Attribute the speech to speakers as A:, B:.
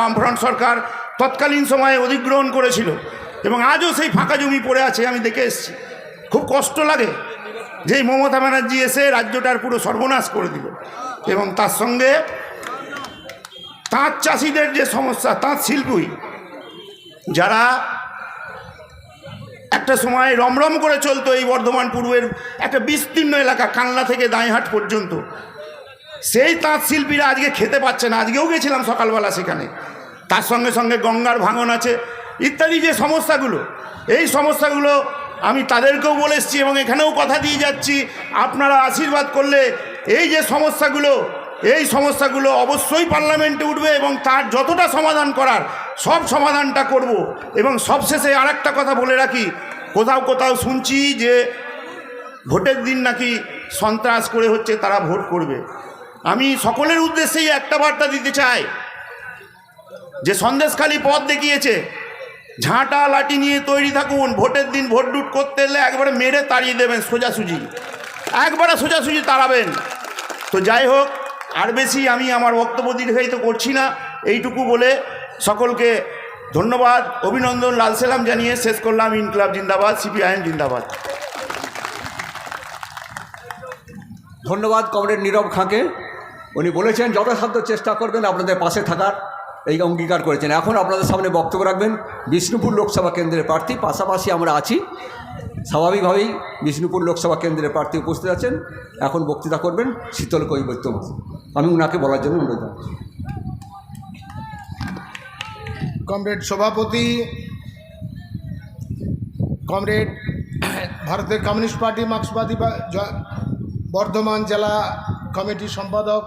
A: বামফ্রন্ট সরকার তৎকালীন সময়ে অধিগ্রহণ করেছিল এবং আজও সেই ফাঁকা জমি পড়ে আছে, আমি দেখে এসেছি। খুব কষ্ট লাগে যে মমতা ব্যানার্জি এসে রাজ্যটার পুরো সর্বনাশ করে দিল এবং তার সঙ্গে তাঁত চাষিদের যে সমস্যা তাঁত শিল্পী, যারা একটা সময় রমরম করে চলতো এই বর্ধমান পূর্বের একটা বিস্তীর্ণ এলাকা কান্না থেকে দাঁইহাট পর্যন্ত। সেই তাঁত শিল্পীরা আজকে খেতে পাচ্ছে না। আজকেও গেছিলাম সকালবেলা সেখানে। তার সঙ্গে সঙ্গে গঙ্গার ভাঙন আছে, ইত্যাদি যে সমস্যাগুলো, এই সমস্যাগুলো আমি তাদেরকেও বলে এসেছি এবং এখানেও কথা দিয়ে যাচ্ছি। আপনারা আশীর্বাদ করলে এই যে সমস্যাগুলো, এই সমস্যাগুলো অবশ্যই পার্লামেন্টে উঠবে এবং তার যতটা সমাধান করার, সব সমাধানটা করব। এবং সবশেষে আর একটা কথা বলে রাখি, কোথাও কোথাও শুনছি যে ভোটের দিন নাকি সন্ত্রাস করে হচ্ছে তারা ভোট করবে। আমি সকলের উদ্দেশ্যেই একটা বার্তা দিতে চাই যে সন্দেশখালি পথ দেখিয়েছে, ঝাঁটা লাঠি নিয়ে তৈরি থাকুন, ভোটের দিন ভোট ডুট করতে এলে একবারে মেরে তাড়িয়ে দেবেন সোজাসুজি। একবারে সোজাসুজি তাড়াবেন। তো যাই হোক, আর বেশি আমি আমার বক্তব্য দীর্ঘায়িত করছি না, এইটুকু বলে সকলকে ধন্যবাদ, অভিনন্দন, লাল সালাম জানিয়ে শেষ করলাম ইনকলাব জিন্দাবাদ সিপিআইএম জিন্দাবাদ।
B: ধন্যবাদ কমরেড নীরব খাঁকে। উনি বলেছেন, যথাসাধ্য চেষ্টা করবেন আপনাদের পাশে থাকার। এই অঙ্গীকার করেছেন। এখন আপনাদের সামনে বক্তব্য রাখবেন বিষ্ণুপুর লোকসভা কেন্দ্রের প্রার্থী, পাশাপাশি আমরা আছি। স্বাভাবিকভাবেই বিষ্ণুপুর লোকসভা কেন্দ্রের প্রার্থী উপস্থিত আছেন। এখন বক্তৃতা করবেন শীতল কৈবত্য আমি ওনাকে বলার জন্য অনুরোধ
C: কমরেড সভাপতি, কমরেড ভারতের কমিউনিস্ট পার্টি, মার্ক্সবাদী বর্ধমান জেলা কমিটির সম্পাদক